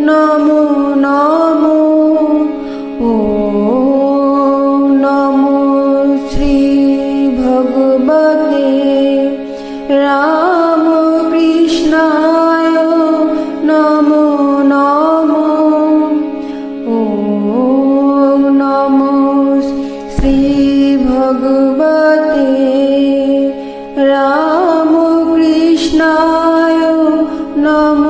নমো ও নমো শ্রী ভগবতে। রামকৃষ্ণায় নমো নমো। নমো ভগবতে। নমো।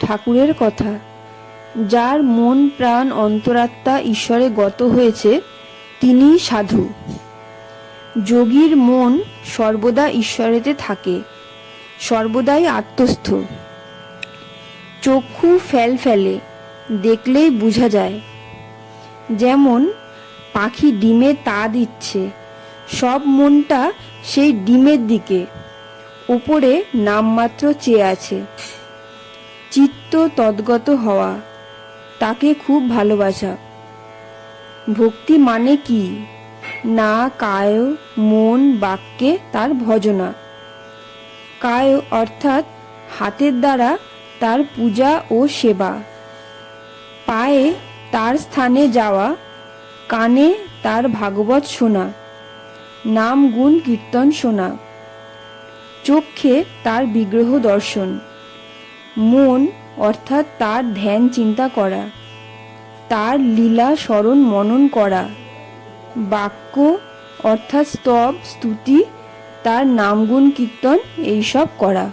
ঠাকুরের কথা। যার মন প্রাণ অন্তরাত্মা ঈশ্বরে গত হয়েছে তিনি সাধু। যোগীর মন সর্বদা ঈশ্বরেতে থাকে, সর্বদাই আত্মস্থ। চক্ষু ফেল ফেলে, দেখলেই বোঝা যায়। যেমন পাখি ডিমে তা দিচ্ছে, সব মনটা সেই ডিমের দিকে, ওপরে নামমাত্র চেয়ে আছে। চিত্ত তদ্গত হওয়া, তাকে খুব ভালোবাসা। ভক্তি মানে কি? না, কায়, মন, বাক্যে তার ভজনা। কায় অর্থাৎ হাতের দ্বারা তার পূজা ও সেবা। পায়ে তার স্থানে যাওয়া, কানে তার ভাগবত শোনা, নাম গুণ কীর্তন শোনা। চক্ষে তার বিগ্রহ দর্শন। মন অর্থাৎ তার ধ্যান চিন্তা করা, তার লীলা স্মরণ মনন করা, বাক্য অর্থাৎ স্তব, স্তুতি, তার নামগুণ কীর্তন, এইসব করা।